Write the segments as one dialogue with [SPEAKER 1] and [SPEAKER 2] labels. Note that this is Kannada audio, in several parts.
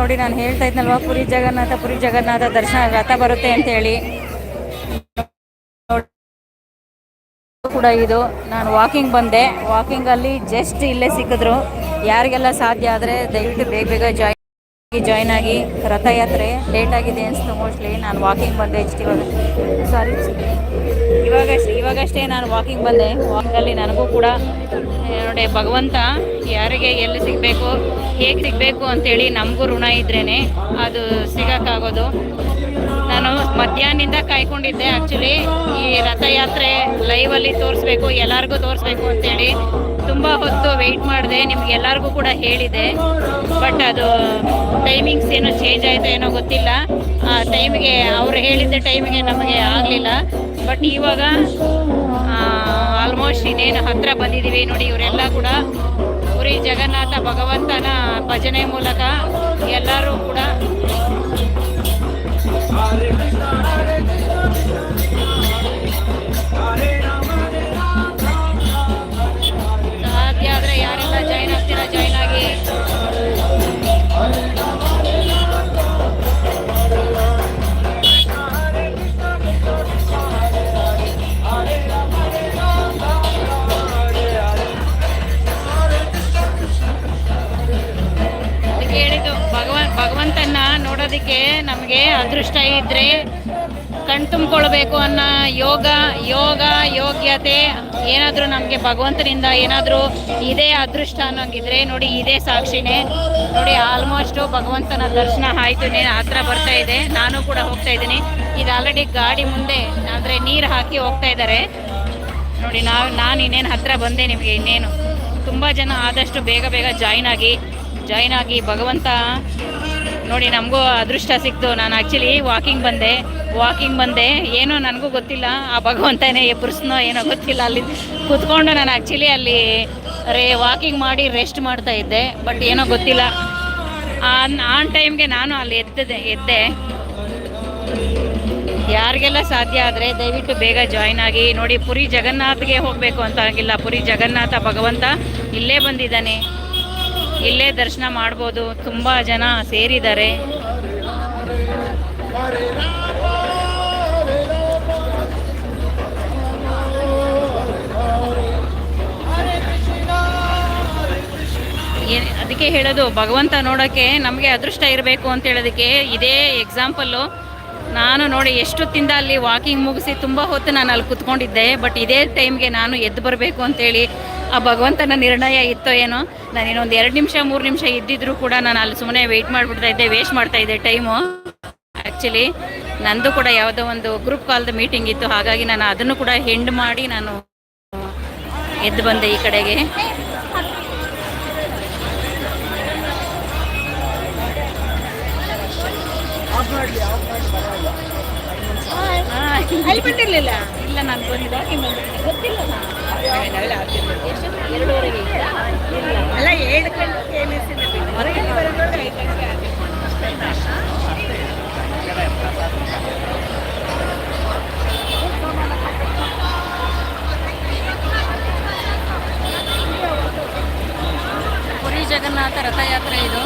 [SPEAKER 1] ನೋಡಿ ನಾನು ಹೇಳ್ತಾ ಇದ್ನಲ್ವಾ, ಪುರಿ ಜಗನ್ನಾಥ ಪುರಿ ಜಗನ್ನಾಥ ದರ್ಶನ ರಥ ಬರುತ್ತೆ ಅಂತ ಹೇಳಿ. ಕೂಡ ಇದು, ನಾನು ವಾಕಿಂಗ್ ಬಂದೆ. ವಾಕಿಂಗ್ ಅಲ್ಲಿ ಜಸ್ಟ್ ಇಲ್ಲೇ ಸಿಕ್ಕಿದ್ರು. ಯಾರಿಗೆಲ್ಲ ಸಾಧ್ಯ ಆದರೆ ದಯವಿಟ್ಟು ಬೇಗ ಬೇಗ ಜಾಯಿನ್ ಜಾಯ್ನ್ ಆಗಿ ರಥಯಾತ್ರೆ ಲೇಟ್ ಆಗಿದೆ ಅನಿಸ್ತು ಮೋಸ್ಟ್ಲಿ ನಾನು ವಾಕಿಂಗ್ ಬಂದೆ ಇಷ್ಟು ಇವಾಗ. ಸಾರಿ ಇವಾಗಷ್ಟೇ ಇವಾಗಷ್ಟೇ ನಾನು ವಾಕಿಂಗ್ ಬಂದೆ. ವಾಕಿಂಗಲ್ಲಿ ನನಗೂ ಕೂಡ ನೋಡಿ ಭಗವಂತ ಯಾರಿಗೆ ಎಲ್ಲಿ ಸಿಗಬೇಕು, ಹೇಗೆ ಸಿಗಬೇಕು ಅಂತೇಳಿ ನಮಗೂ ಋಣ ಇದ್ರೇ ಅದು ಸಿಗೋಕ್ಕಾಗೋದು. ನಾನು ಮಧ್ಯಾಹ್ನದಿಂದ ಕಾಯ್ಕೊಂಡಿದ್ದೆ ಆ್ಯಕ್ಚುಲಿ ಈ ರಥಯಾತ್ರೆ ಲೈವಲ್ಲಿ ತೋರಿಸ್ಬೇಕು, ಎಲ್ಲರಿಗೂ ತೋರಿಸ್ಬೇಕು ಅಂತೇಳಿ. ತುಂಬ ಹೊತ್ತು ವೆಯ್ಟ್ ಮಾಡಿದೆ, ನಿಮ್ಗೆ ಎಲ್ಲರಿಗೂ ಕೂಡ ಹೇಳಿದೆ. ಬಟ್ ಅದು ಟೈಮಿಂಗ್ಸ್ ಏನೋ ಚೇಂಜ್ ಆಯಿತು ಏನೋ ಗೊತ್ತಿಲ್ಲ. ಆ ಟೈಮಿಗೆ ಅವ್ರು ಹೇಳಿದ್ದ ಟೈಮಿಗೆ ನಮಗೆ ಆಗಲಿಲ್ಲ. ಬಟ್ ಇವಾಗ ಆಲ್ಮೋಸ್ಟ್ ಇನ್ನೇನು ಹತ್ರ ಬಂದಿದ್ದೀವಿ ನೋಡಿ ಇವರೆಲ್ಲ ಕೂಡ. ಪುರಿ ಜಗನ್ನಾಥ ಭಗವಂತನ ಭಜನೆ ಮೂಲಕ ಎಲ್ಲರೂ ಕೂಡ ತುಂಬಿಕೊಳ್ಬೇಕು ಅನ್ನೋ ಯೋಗ ಯೋಗ, ಯೋಗ್ಯತೆ ಏನಾದರೂ ನಮಗೆ ಭಗವಂತನಿಂದ ಏನಾದರೂ ಇದೇ ಅದೃಷ್ಟ ಅನ್ನೋಂಗಿದ್ರೆ ನೋಡಿ ಇದೇ ಸಾಕ್ಷಿನೇ. ನೋಡಿ ಆಲ್ಮೋಸ್ಟು ಭಗವಂತನ ದರ್ಶನ ಆಯಿತು, ನೀನು ಹತ್ರ ಬರ್ತಾ ಇದೆ, ನಾನು ಕೂಡ ಹೋಗ್ತಾ ಇದ್ದೀನಿ. ಇದು ಆಲ್ರೆಡಿ ಗಾಡಿ ಮುಂದೆ ಅಂದರೆ ನೀರು ಹಾಕಿ ಹೋಗ್ತಾ ಇದ್ದಾರೆ. ನೋಡಿ ನಾವು, ನಾನು ಇನ್ನೇನು ಹತ್ರ ಬಂದೆ ನಿಮಗೆ ಇನ್ನೇನು. ತುಂಬ ಜನ ಆದಷ್ಟು ಬೇಗ ಬೇಗ ಜಾಯ್ನ್ ಆಗಿ ಜಾಯ್ನ್ ಆಗಿ ಭಗವಂತ ನೋಡಿ ನಮಗೂ ಅದೃಷ್ಟ ಸಿಕ್ತು. ನಾನು ಆ್ಯಕ್ಚುಲಿ ವಾಕಿಂಗ್ ಬಂದೆ. ವಾಕಿಂಗ್ ಬಂದೆ. ಏನೋ ನನಗೂ ಗೊತ್ತಿಲ್ಲ. ಆ ಭಗವಂತನೇ ಎಬ್ಬರಿಸ್ನೋ ಏನೋ ಗೊತ್ತಿಲ್ಲ. ಅಲ್ಲಿ ಕೂತ್ಕೊಂಡು ನಾನು ಆ್ಯಕ್ಚುಲಿ ಅಲ್ಲಿ ರೇ ವಾಕಿಂಗ್ ಮಾಡಿ ರೆಸ್ಟ್ ಮಾಡ್ತಾ ಇದ್ದೆ. ಬಟ್ ಏನೋ ಗೊತ್ತಿಲ್ಲ. ಆನ್ ಟೈಮ್ಗೆ ನಾನು ಅಲ್ಲಿ ಎದ್ದೆ ಎದ್ದೆ. ಯಾರಿಗೆಲ್ಲ ಸಾಧ್ಯ ಆದರೆ ದಯವಿಟ್ಟು ಬೇಗ ಜಾಯ್ನ್ ಆಗಿ. ನೋಡಿ ಪುರಿ ಜಗನ್ನಾಥ್ಗೆ ಹೋಗಬೇಕು ಅಂತ ಆಗಿಲ್ಲ. ಪುರಿ ಜಗನ್ನಾಥ ಭಗವಂತ ಇಲ್ಲೇ ಬಂದಿದ್ದಾನೆ. ಇಲ್ಲೇ ದರ್ಶನ ಮಾಡ್ಬೋದು. ತುಂಬ ಜನ ಸೇರಿದ್ದಾರೆ. ಅದಕ್ಕೆ ಹೇಳೋದು, ಭಗವಂತ ನೋಡೋಕ್ಕೆ ನಮಗೆ ಅದೃಷ್ಟ ಇರಬೇಕು ಅಂತ ಹೇಳೋದಕ್ಕೆ ಇದೇ ಎಕ್ಸಾಂಪಲ್ಲು ನಾನು ನೋಡಿ ಎಷ್ಟೊತ್ತಿಂದ ಅಲ್ಲಿ ವಾಕಿಂಗ್ ಮುಗಿಸಿ ತುಂಬ ಹೊತ್ತು ನಾನು ಅಲ್ಲಿ ಕುತ್ಕೊಂಡಿದ್ದೆ ಬಟ್ ಇದೇ ಟೈಮ್ಗೆ ನಾನು ಎದ್ದು ಬರಬೇಕು ಅಂತೇಳಿ ಆ ಭಗವಂತನ ನಿರ್ಣಯ ಇತ್ತೋ ಏನೋ? ನಾನು ಇನ್ನೊಂದು ಎರಡು ನಿಮಿಷ ಮೂರು ನಿಮಿಷ ಇದ್ದಿದ್ರು ಕೂಡ ನಾನು ಅಲ್ಲಿ ಸುಮ್ಮನೆ ವೆಯ್ಟ್ ಮಾಡಿಬಿಡ್ತಾ ಇದ್ದೆ ವೇಸ್ಟ್ ಮಾಡ್ತಾ ಇದ್ದೆ ಟೈಮು ಆ್ಯಕ್ಚುಲಿ ನಂದು ಕೂಡ ಯಾವುದೋ ಒಂದು ಗ್ರೂಪ್ ಕಾಲ್ದ ಮೀಟಿಂಗ್ ಇತ್ತು ಹಾಗಾಗಿ ನಾನು ಅದನ್ನು ಕೂಡ ಹೆಂಡ್ ಮಾಡಿ ನಾನು ಎದ್ದು ಬಂದೆ ಈ ಕಡೆಗೆ. ಆ,
[SPEAKER 2] ಅಲ್ಲಿ ಬಂದಿರ್ಲಿಲ್ಲ?
[SPEAKER 1] ಇಲ್ಲ ನಾನು ಬಂದಿಲ್ಲ. ಗೊತ್ತಿಲ್ಲ ಎರಡೂವರೆಗೆ
[SPEAKER 2] ಅಲ್ಲ ಏಳು.
[SPEAKER 1] ಪುರಿ ಜಗನ್ನಾಥ ರಥಯಾತ್ರೆ ಇದು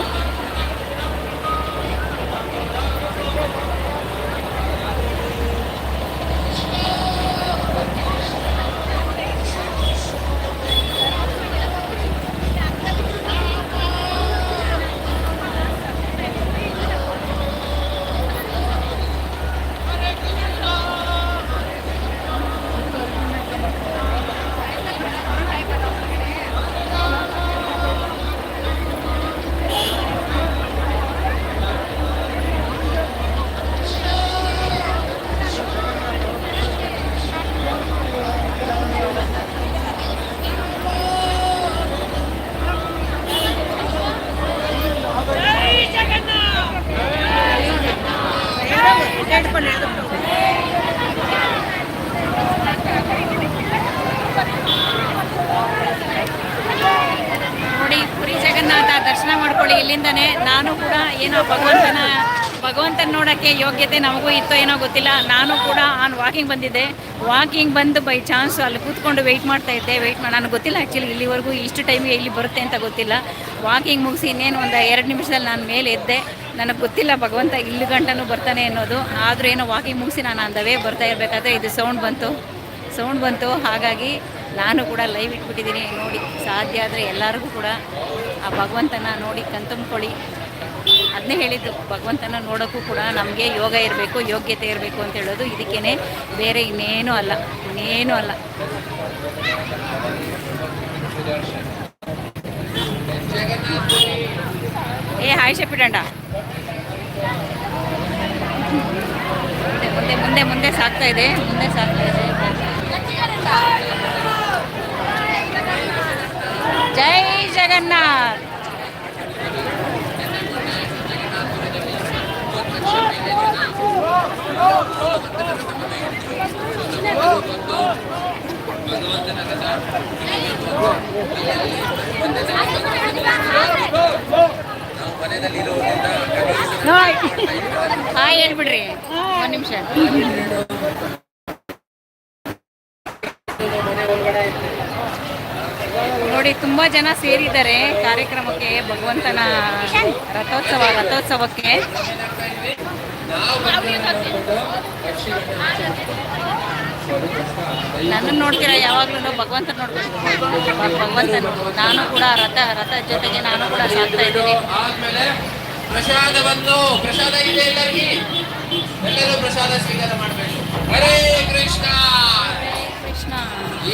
[SPEAKER 1] ನಮಗೂ ಇತ್ತೋ ಏನೋ ಗೊತ್ತಿಲ್ಲ, ನಾನು ಕೂಡ ಆನ್ ವಾಕಿಂಗ್ ಬಂದಿದ್ದೆ. ವಾಕಿಂಗ್ ಬಂದು ಬೈ ಚಾನ್ಸ್ ಅಲ್ಲಿ ಕೂತ್ಕೊಂಡು ವೆಯ್ಟ್ ಮಾಡ್ತಾ ಇದ್ದೆ. ವೆಯ್ಟ್ ಮಾಡಿ, ನನಗೆ ಗೊತ್ತಿಲ್ಲ ಆ್ಯಕ್ಚುಲಿ ಇಲ್ಲಿವರೆಗೂ ಇಷ್ಟು ಟೈಮಿಗೆ ಇಲ್ಲಿ ಬರುತ್ತೆ ಅಂತ ಗೊತ್ತಿಲ್ಲ. ವಾಕಿಂಗ್ ಮುಗಿಸಿ ಇನ್ನೇನು ಒಂದು ಎರಡು ನಿಮಿಷದಲ್ಲಿ ನಾನು ಮೇಲೆ ಎದ್ದೆ. ನನಗೆ ಗೊತ್ತಿಲ್ಲ ಭಗವಂತ ಇಲ್ಲಿ ಗಂಟನೂ ಬರ್ತಾನೆ ಅನ್ನೋದು. ಆದರೂ ಏನೋ ವಾಕಿಂಗ್ ಮುಗಿಸಿ ನಾನು ಅಂದವೇ ಬರ್ತಾ ಇರಬೇಕಾದ್ರೆ ಇದು ಸೌಂಡ್ ಬಂತು. ಸೌಂಡ್ ಬಂತು. ಹಾಗಾಗಿ ನಾನು ಕೂಡ ಲೈವ್ ಇಟ್ಬಿಟ್ಟಿದ್ದೀನಿ. ನೋಡಿ, ಸಾಧ್ಯ ಆದರೆ ಎಲ್ಲರಿಗೂ ಕೂಡ ಆ ಭಗವಂತನ ನೋಡಿ ಕಣ್ತುಂಬ್ಕೊಳ್ಳಿ. ಅದನ್ನೇ ಹೇಳಿದ್ದು. ಭಗವಂತನ ನೋಡೋಕ್ಕೂ ಕೂಡ ನಮಗೆ ಯೋಗ ಇರಬೇಕು, ಯೋಗ್ಯತೆ ಇರಬೇಕು ಅಂತ ಹೇಳೋದು. ಇದಕ್ಕೇನೆ ಬೇರೆ ಇನ್ನೇನೂ ಅಲ್ಲ. ಇನ್ನೇನೂ ಅಲ್ಲ. ಏ, ಹಾಯ್ ಶಪಿಡಂಡ ಮುಂದೆ ಮುಂದೆ ಮುಂದೆ ಸಾಕ್ತಾ ಇದೆ. ಮುಂದೆ ಸಾಕ್ತಾ ಇದೆ. ಜೈ ಜಗನ್ನಾಥ್. ಹಾಯ್ ಹೇಳ್ಬಿಡ್ರಿ ಒಂದು ನಿಮಿಷ. ನೋಡಿ ತುಂಬಾ ಜನ ಸೇರಿದ್ದಾರೆ ಕಾರ್ಯಕ್ರಮಕ್ಕೆ ಭಗವಂತನ ರಥೋತ್ಸವ ರಥೋತ್ಸವಕ್ಕೆ. ನನ್ನನ್ನು ನೋಡ್ತೀರಾ? ಯಾವಾಗ್ಲೂ ಭಗವಂತ ನೋಡ್ಬೇಕು ಭಗವಂತನ. ನಾನು ಕೂಡ ರಥ ರಥ ಜೊತೆಗೆ ನಾನು ಕೂಡ ಸಾಕ್ತಾ ಇದ್ದೀನಿ.
[SPEAKER 3] ಪ್ರಸಾದವನ್ನು ಪ್ರಸಾದ ಇದೆ ಎಲ್ಲರಿಗೆ. ಎಲ್ಲರೂ ಪ್ರಸಾದ ಸ್ವೀಕಾರ ಮಾಡಬೇಕು. ಹರೇ ಕೃಷ್ಣ!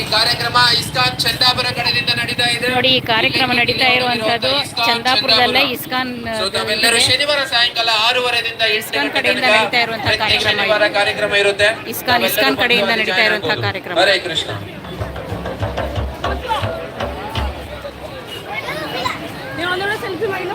[SPEAKER 3] ಈ ಕಾರ್ಯಕ್ರಮ ಇಸ್ಕಾನ್ ಚಂದಾಪುರ ಕಡೆಯಿಂದ ನಡೀತಾ ಇದೆ.
[SPEAKER 1] ನೋಡಿ ಈ ಕಾರ್ಯಕ್ರಮ ನಡೀತಾ ಇರುವಂತದ್ದು ಚಂದಾಪುರದಲ್ಲೇ ಇಸ್ಕಾನ್
[SPEAKER 3] ತಾವೆಲ್ಲರೂ ಶನಿವಾರ ಸಾಯಂಕಾಲ ಆರೂವರೆದಿಂದ
[SPEAKER 1] ಇಸ್ಕಾನ್ ಕಡೆಯಿಂದ ನಡೀತಾ ಇರುವಂತಹ ಕಾರ್ಯಕ್ರಮ
[SPEAKER 3] ಶನಿವಾರ ಕಾರ್ಯಕ್ರಮ ಇರುತ್ತೆ.
[SPEAKER 1] ಇಸ್ಕಾನ್- ಇಸ್ಕಾನ್ ಕಡೆಯಿಂದ ನಡೀತಾ ಇರುವಂತಹ ಕಾರ್ಯಕ್ರಮ.
[SPEAKER 3] ಹರೇ ಕೃಷ್ಣ.
[SPEAKER 2] ನೀವು ಕೃಷ್ಣ ಸೆಲ್ಫಿ ಮಾಡಿಲ್ಲ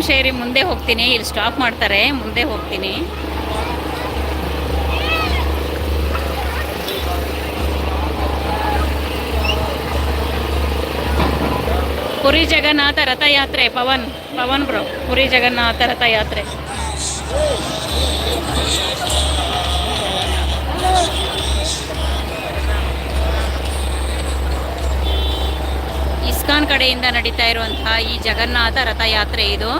[SPEAKER 1] ನಿಮಿಷ ಇರಿ ಮುಂದೆ ಹೋಗ್ತೀನಿ. ಇಲ್ಲಿ ಸ್ಟಾಪ್ ಮಾಡ್ತಾರೆ. ಮುಂದೆ ಹೋಗ್ತೀನಿ. ಪುರಿ ಜಗನ್ನಾಥ ರಥಯಾತ್ರೆ. ಪವನ್ ಪವನ್ ಬ್ರೋ ಪುರಿ ಜಗನ್ನಾಥ ರಥಯಾತ್ರೆ. ಇಸ್ಕಾನ್ ಕಡೆಯಿಂದ ನಡೀತಾ ಇರುವಂತಹ ಈ ಜಗನ್ನಾಥ ರಥಯಾತ್ರೆ ಇದು.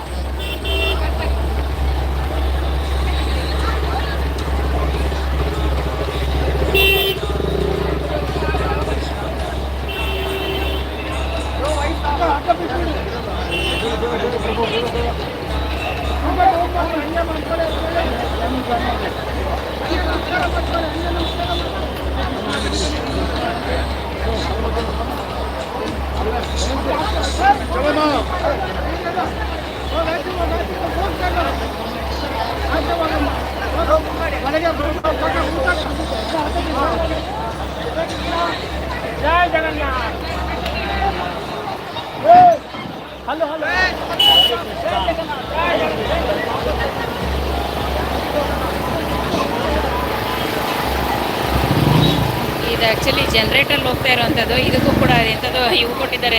[SPEAKER 1] ಇದು ಆ್ಯಕ್ಚುಲಿ ಜನ್ರೇಟರ್ ಹೋಗ್ತಾ ಇರುವಂಥದ್ದು. ಇದಕ್ಕೂ ಕೂಡ ಎಂಥದ್ದು ಇವು ಕೊಟ್ಟಿದ್ದಾರೆ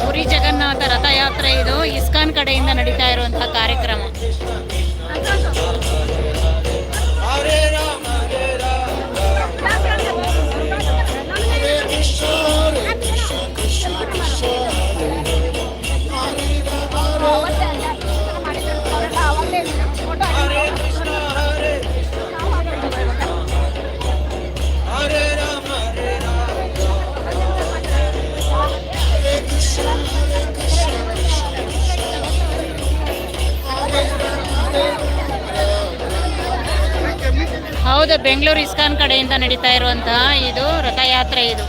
[SPEAKER 4] ಪುರಿ ಜಗನ್ನಾಥ ರಥಯಾತ್ರೆ ಇದು ಇಸ್ಕಾನ್ ಕಡೆಯಿಂದ ನಡೀತಾ ಇರುವಂತಹ
[SPEAKER 1] ಕಾರ್ಯಕ್ರಮ. ಬೆಂಗಳೂರು ಇಸ್ಕಾನ್ ಕಡೆಯಿಂದ ನಡೀತಾ ಇರುವಂತಹ ಇದು ರಥಯಾತ್ರೆ ಇದು.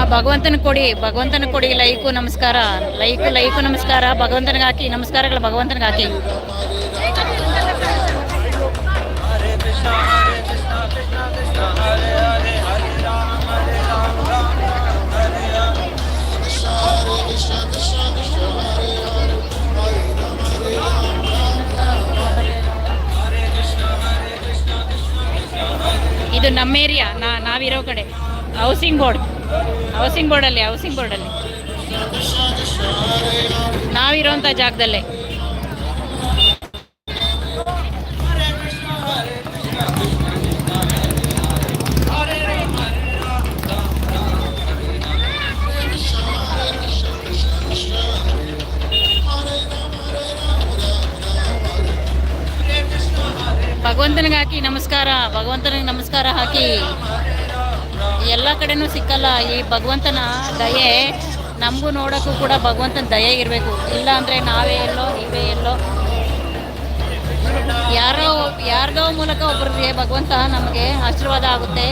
[SPEAKER 1] ಆ ಭಗವಂತನ ಕೊಡಿ ಭಗವಂತನ ಕೊಡಿ ಲೈಕು ನಮಸ್ಕಾರ. ಲೈಕ್, ಲೈಕು ನಮಸ್ಕಾರ. ಭಗವಂತನಿಗೆ ಹಾಕಿ ನಮಸ್ಕಾರಗಳು ಭಗವಂತನಿಗೆ ಹಾಕಿ ಇದು ನಮ್ಮ ಏರಿಯಾ ನಾ ನಾವಿರೋ ಕಡೆ. ಹೌಸಿಂಗ್ ಬೋರ್ಡ್ ಹೌಸಿಂಗ್ ಬೋರ್ಡಲ್ಲಿ ಹೌಸಿಂಗ್ ಬೋರ್ಡಲ್ಲಿ ನಾವಿರೋಂಥ ಜಾಗದಲ್ಲೇ. ಭಗವಂತನಿಗೆ ಹಾಕಿ ನಮಸ್ಕಾರ, ಭಗವಂತನಿಗೆ ನಮಸ್ಕಾರ ಹಾಕಿ. ಎಲ್ಲ ಕಡೆನೂ ಸಿಕ್ಕಲ್ಲ, ಈ ಭಗವಂತನ ದಯೆ ನಮಗೂ ನೋಡೋಕ್ಕೂ ಕೂಡ ಭಗವಂತನ ದಯೆ ಇರಬೇಕು. ಇಲ್ಲ ಅಂದರೆ ನಾವೇ ಎಲ್ಲೋ, ನೀವೇ ಎಲ್ಲೋ. ಯಾರೋ, ಯಾರ್ದೋ ಮೂಲಕ ಒಬ್ಬರಿಗೆ ಭಗವಂತ ನಮಗೆ ಆಶೀರ್ವಾದ ಆಗುತ್ತೆ.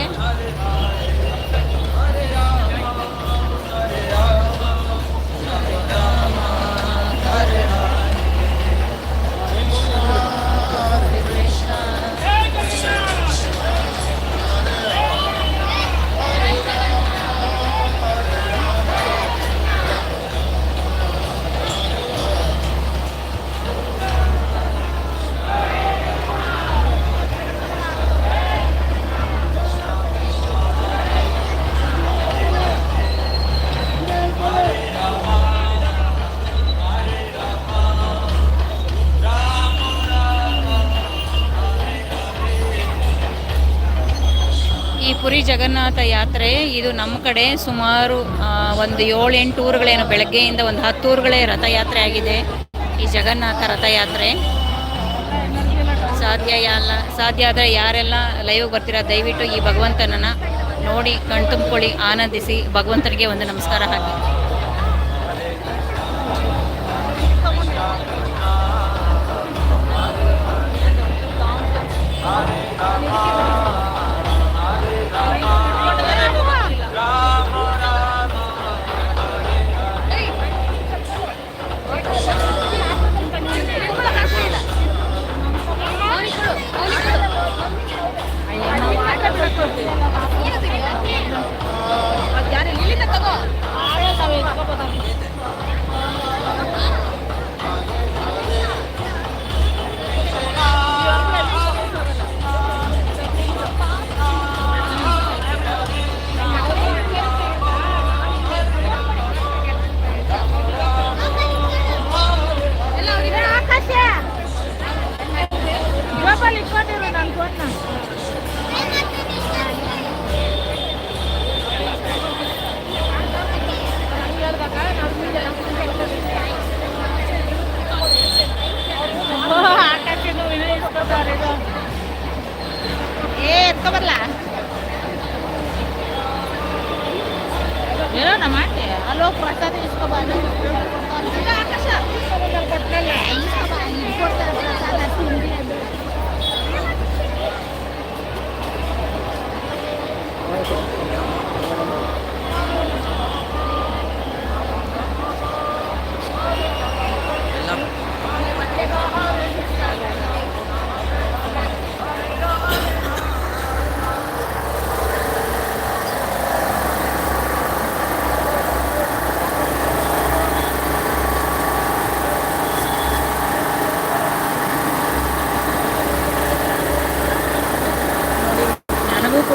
[SPEAKER 1] ಜಗನ್ನಾಥ ಯಾತ್ರೆ, ಇದು ನಮ್ಮ ಕಡೆ ಸುಮಾರು ಒಂದು ಏಳು ಎಂಟು ಊರುಗಳೇನು ಬೆಳಗ್ಗೆಯಿಂದ ಒಂದು ಹತ್ತು ಊರುಗಳೇ ರಥಯಾತ್ರೆ ಆಗಿದೆ. ಈ ಜಗನ್ನಾಥ ರಥಯಾತ್ರೆ. ಸಾಧ್ಯ ಅಲ್ಲ ಸಾಧ್ಯ ಆದರೆ ಯಾರೆಲ್ಲ ಲೈವ್ ಬರ್ತೀರಾ, ದಯವಿಟ್ಟು ಈ ಭಗವಂತನನ್ನು ನೋಡಿ ಕಣ್ತುಂಬ್ಕೊಳ್ಳಿ, ಆನಂದಿಸಿ, ಭಗವಂತನಿಗೆ ಒಂದು ನಮಸ್ಕಾರ ಹಾಕಿ.
[SPEAKER 2] Yun naman eh.
[SPEAKER 4] Hello, prasa rin sa kabana. Sila ka siya. Sa mga portal. Ay, sa mga portal. Sa mga portal.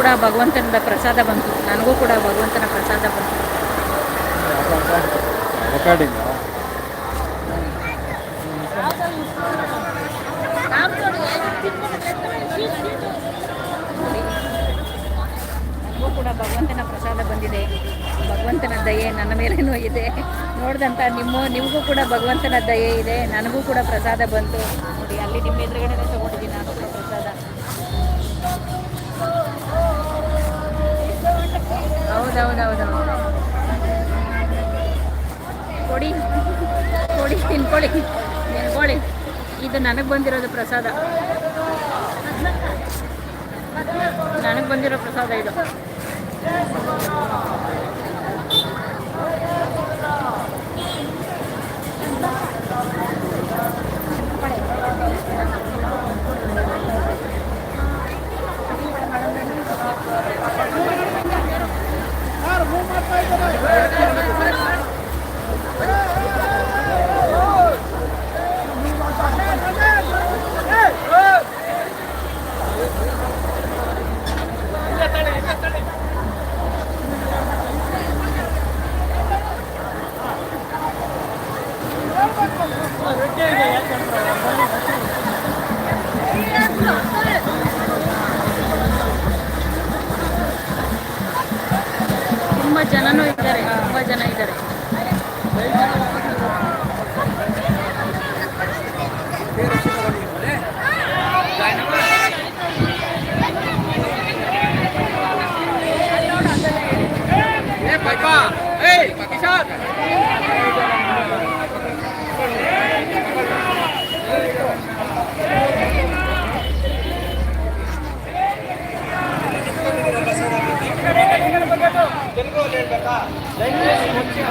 [SPEAKER 1] ಕೂಡ ಭಗವಂತನ ಪ್ರಸಾದ ಬಂತು. ನನಗೂ ಕೂಡ ಭಗವಂತನ ಪ್ರಸಾದ ಬಂತು. ನನಗೂ ಕೂಡ ಭಗವಂತನ ಪ್ರಸಾದ ಬಂದಿದೆ. ಭಗವಂತನ ದಯೆ ನನ್ನ ಮೇಲೇನೂ ಇದೆ ನೋಡಿದಂಥ ನಿಮ್ಮ ನಿಮಗೂ ಕೂಡ ಭಗವಂತನ ದಯೆ ಇದೆ. ನನಗೂ ಕೂಡ ಪ್ರಸಾದ ಬಂತು. ನೋಡಿ ಅಲ್ಲಿ ನಿಮ್ಮ ಎದುರುಗಡೆ ತಗೊಂಡಿದ್ದೀನಿ ಹೌದೌದೌದೌದು. ಕೊಡಿ ಕೊಡಿ ತಿನ್ಕೊಳ್ಳಿ ತಿನ್ಕೊಳ್ಳಿ. ಇದು ನನಗೆ ಬಂದಿರೋದು ಪ್ರಸಾದ. ನನಗೆ ಬಂದಿರೋ ಪ್ರಸಾದ ಇದು. ತುಂಬ
[SPEAKER 4] తెలుగులో కదా దయచేసి వచ్చి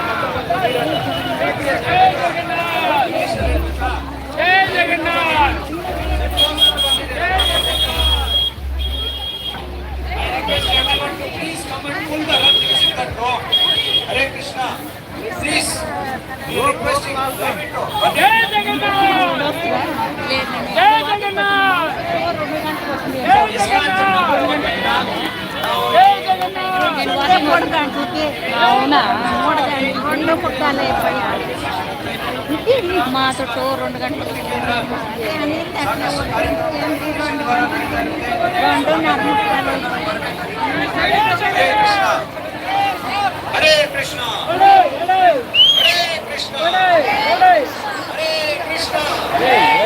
[SPEAKER 4] Hare Krishna please you requesting Jai Jagannath Jai Jagannadh జై జగన్నాథ్
[SPEAKER 1] అవునా రెండు పుట్టాలి మా చుట్టూ రెండు గంటలు
[SPEAKER 4] Hare Krishna. Hare Krishna. Hare Krishna. Hare Krishna.